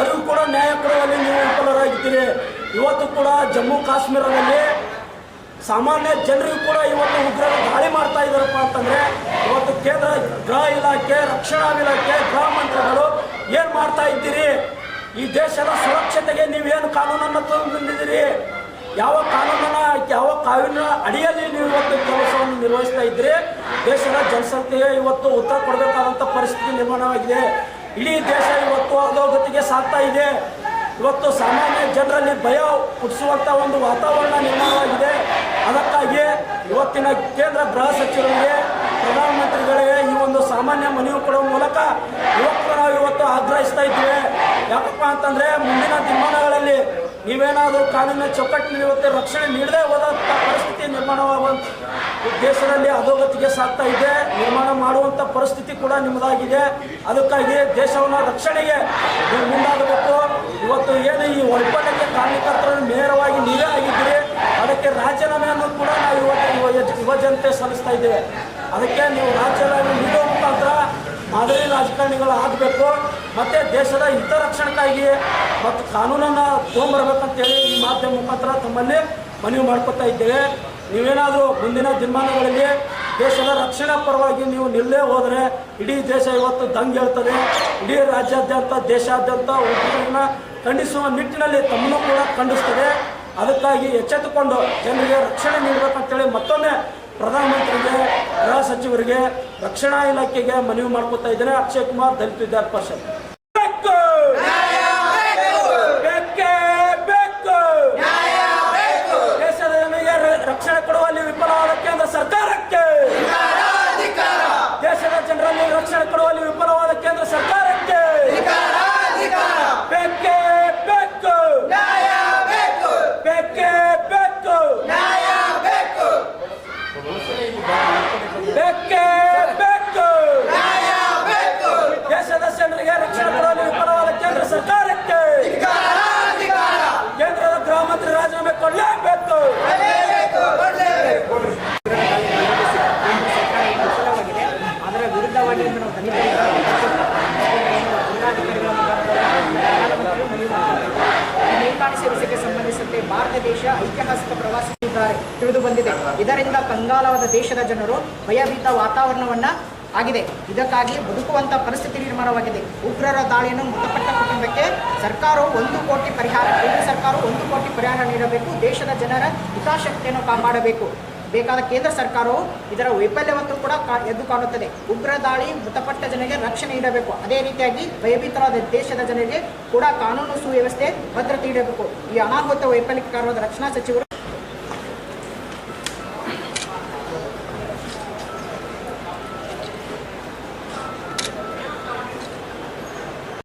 ಅದು ಕೂಡ ನ್ಯಾಯ ಕೊಡುವಲ್ಲಿ ನೀವು ವಿಫಲರಾಗಿದ್ದೀರಿ. ಇವತ್ತು ಕೂಡ ಜಮ್ಮು ಕಾಶ್ಮೀರದಲ್ಲಿ ಸಾಮಾನ್ಯ ಜನರಿಗೂ ಕೂಡ ಇವತ್ತು ಉಗ್ರರು ದಾಳಿ ಮಾಡ್ತಾ ಇದ್ದಾರಪ್ಪ ಅಂತಂದ್ರೆ ಇವತ್ತು ಕೇಂದ್ರ ಗೃಹ ಇಲಾಖೆ, ರಕ್ಷಣಾ ಇಲಾಖೆ, ಗೃಹ ಮಂತ್ರಿಗಳು ಏನ್ ಮಾಡ್ತಾ ಇದ್ದೀರಿ? ಈ ದೇಶದ ಸುರಕ್ಷತೆಗೆ ನೀವೇನು ಕಾನೂನನ್ನು ತಂದಿದ್ದೀರಿ ಯಾವ ಕಾನೂನನ್ನ, ಯಾವ ಕಾನೂನಿನ ಅಡಿಯಲ್ಲಿ ನೀವು ಇವತ್ತು ಕೆಲಸವನ್ನು ನಿರ್ವಹಿಸ್ತಾ ಇದ್ದೀರಿ? ದೇಶದ ಜನಸಂಖ್ಯೆಗೆ ಇವತ್ತು ಉತ್ತರ ಕೊಡಬೇಕಾದಂಥ ಪರಿಸ್ಥಿತಿ ನಿರ್ಮಾಣವಾಗಿದೆ. ಇಡೀ ದೇಶ ಇವತ್ತು ಅಧೋಗತಿಗೆ ಸಾಗ್ತಾ ಇದೆ. ಇವತ್ತು ಸಾಮಾನ್ಯ ಜನರಲ್ಲಿ ಭಯ ಹುಟ್ಟಿಸುವಂತ ಒಂದು ವಾತಾವರಣ ನಿರ್ಮಾಣವಾಗಿದೆ ಅದಕ್ಕಾಗಿ ಇವತ್ತಿನ ಕೇಂದ್ರ ಗೃಹ ಸಚಿವರಿಗೆ, ಪ್ರಧಾನಮಂತ್ರಿಗಳಿಗೆ ಈ ಒಂದು ಸಾಮಾನ್ಯ ಮನವಿ ಕೊಡುವ ಮೂಲಕ ಯುವಕರು ನಾವು ಇವತ್ತು ಆಗ್ರಹಿಸ್ತಾ ಇದ್ದೇವೆ. ಯಾಕಪ್ಪ ಅಂತಂದ್ರೆ ಮುಂದಿನ ದಿನಮಾನಗಳಲ್ಲಿ ನೀವೇನಾದರೂ ಕಾನೂನಿನ ಚೌಕಟ್ಟಿನ ಇವತ್ತು ರಕ್ಷಣೆ ನೀಡದೆ ಹೋದಂಥ ಪರಿಸ್ಥಿತಿ ನಿರ್ಮಾಣವಾಗುವ ದೇಶದಲ್ಲಿ ಅಧೋಗತಿಗೆ ಸಾಗ್ತಾ ಇದೆ, ನಿರ್ಮಾಣ ಮಾಡುವಂತ ಪರಿಸ್ಥಿತಿ ಕೂಡ ನಿಮ್ಮದಾಗಿದೆ ಅದಕ್ಕಾಗಿ ದೇಶವನ್ನ ರಕ್ಷಣೆಗೆ ನೀವು ಮುಂದಾಗಬೇಕು. ಇವತ್ತು ಏನು ಈ ವೈಫಲ್ಯಕ್ಕೆ ಕಾರಣಕರ್ತರನ್ನು ನೇರವಾಗಿ ನೀವೇ ಆಗಿದ್ದೀರಿ. ಅದಕ್ಕೆ ರಾಜೀನಾಮೆಯನ್ನು ಕೂಡ ನಾವು ಇವತ್ತು ಯುವ- ಯುವ ಜನತೆ ಸಲ್ಲಿಸ್ತಾ ಇದ್ದೇವೆ. ಅದಕ್ಕೆ ನೀವು ರಾಜೀನಾಮೆ ನೀಡುವ ಮುಖಾಂತರ ಮಾದರಿ ರಾಜಕಾರಣಿಗಳು ಆಗಬೇಕು. ಮತ್ತೆ ದೇಶದ ಹಿತರಕ್ಷಣೆಗಾಗಿ ಮತ್ತು ಕಾನೂನನ್ನು ತೊಗೊಂಬರ್ಬೇಕಂತೇಳಿ ಈ ಮಾಧ್ಯಮ ಮುಖಾಂತರ ತಮ್ಮಲ್ಲಿ ಮನವಿ ಮಾಡ್ಕೊತಾ ಇದ್ದೇವೆ. ನೀವೇನಾದರೂ ಮುಂದಿನ ದಿನಮಾನಗಳಲ್ಲಿ ದೇಶದ ರಕ್ಷಣಾ ಪರವಾಗಿ ನೀವು ನಿಲ್ಲೇ ಹೋದರೆ ಇಡೀ ದೇಶ ಇವತ್ತು ದಂಗೆ ಹೇಳ್ತದೆ. ಇಡೀ ರಾಜ್ಯಾದ್ಯಂತ, ದೇಶಾದ್ಯಂತ ಉಗ್ರರನ್ನ ಖಂಡಿಸುವ ನಿಟ್ಟಿನಲ್ಲಿ ತಮ್ಮನ್ನು ಕೂಡ ಖಂಡಿಸ್ತದೆ. ಅದಕ್ಕಾಗಿ ಎಚ್ಚೆತ್ತುಕೊಂಡು ಜನರಿಗೆ ರಕ್ಷಣೆ ನೀಡಬೇಕಂತೇಳಿ ಮತ್ತೊಮ್ಮೆ ಪ್ರಧಾನಮಂತ್ರಿಗೆ, ಗೃಹ ಸಚಿವರಿಗೆ, ರಕ್ಷಣಾ ಇಲಾಖೆಗೆ ಮನವಿ ಮಾಡ್ಕೊತಾ ಇದ್ದೇನೆ. ಅಕ್ಷಯ್ ಕುಮಾರ್, ದಲಿತ ವಿದ್ಯಾರ್ಥಿ ಪರಿಷತ್ ಬೇಕು! ಬೇಕೇ ಬೇಕು! ದೇಶದ ಜನರಿಗೆ ರ- ರಕ್ಷಣೆ ಕೊಡುವಲ್ಲಿ ವಿಫಲವಾದ ಕೇಂದ್ರ ಸರ್ಕಾರಕ್ಕೆ ದೇಶದ ಜನರಲ್ಲಿ ರಕ್ಷಣೆ ಕೊಡುವಲ್ಲಿ ವಿಫಲವಾದ ಕೇಂದ್ರ ಸರ್ಕಾರಕ್ಕೆ ಬೇಕೇ ಬೇಕು ಬೇಕೇ ಬೇಕು ಬೇಕೇ ಬೇಕು ದೇಶದ ಜನರಿಗೆ ರಕ್ಷಣೆ ಕೊಡುವಲ್ಲಿ ವಿಫಲವಾದ ಕೇಂದ್ರ ಸರ್ಕಾರಕ್ಕೆ ಕೇಂದ್ರದ ಗೃಹ ಮಂತ್ರಿ ರಾಜೀನಾಮೆ ಕೊಡಲೇಬೇಕು ವಿಫಲವಾಗಿದೆ ಅದರ ವಿರುದ್ಧವಾಗಿ ಇಂದು ನಾವು ದಲಿತರಿಗೆ ಜಿಲ್ಲಾಧಿಕಾರಿಗಳ ಮುಖಾಂತರ ಸೇವಿಸಿಕೆ ಸಂಬಂಧಿಸಿದಂತೆ ಭಾರತ ದೇಶ ಐತಿಹಾಸಿಕ ಪ್ರವಾಸಿಸಿದ್ದಾರೆ ತಿಳಿದು ಬಂದಿದೆ. ಇದರಿಂದ ಕಂಗಾಲವಾದ ದೇಶದ ಜನರು ಭಯಭೀತ ವಾತಾವರಣವನ್ನ ಆಗಿದೆ. ಇದಕ್ಕಾಗಿ ಬದುಕುವಂತ ಪರಿಸ್ಥಿತಿ ನಿರ್ಮಾಣವಾಗಿದೆ. ಉಗ್ರರ ದಾಳಿಯನ್ನು ಮೃತಪಟ್ಟ ಕುಟುಂಬಕ್ಕೆ ಸರ್ಕಾರವು ಒಂದು ಕೋಟಿ ಪರಿಹಾರ, ಕೇಂದ್ರ ಸರ್ಕಾರವು ಒಂದು ಕೋಟಿ ಪರಿಹಾರ ನೀಡಬೇಕು. ದೇಶದ ಜನರ ಹಿತಾಸಕ್ತಿಯನ್ನು ಕಾಪಾಡಬೇಕು. ಬೇಕಾದ ಕೇಂದ್ರ ಸರ್ಕಾರವು ಇದರ ವೈಫಲ್ಯವನ್ನು ಕೂಡ ಎದ್ದು ಕಾಣುತ್ತದೆ. ಉಗ್ರ ದಾಳಿ ಮೃತಪಟ್ಟ ಜನರಿಗೆ ರಕ್ಷಣೆ ನೀಡಬೇಕು. ಅದೇ ರೀತಿಯಾಗಿ ಭಯಭೀತರಾದ ದೇಶದ ಜನರಿಗೆ ಕೂಡ ಕಾನೂನು ಸುವ್ಯವಸ್ಥೆ ಭದ್ರತೆ ನೀಡಬೇಕು. ಈ ಅನಾಹುತ ವೈಫಲ್ಯಕ್ಕೆ ಕಾರಣವಾದ ರಕ್ಷಣಾ ಸಚಿವರು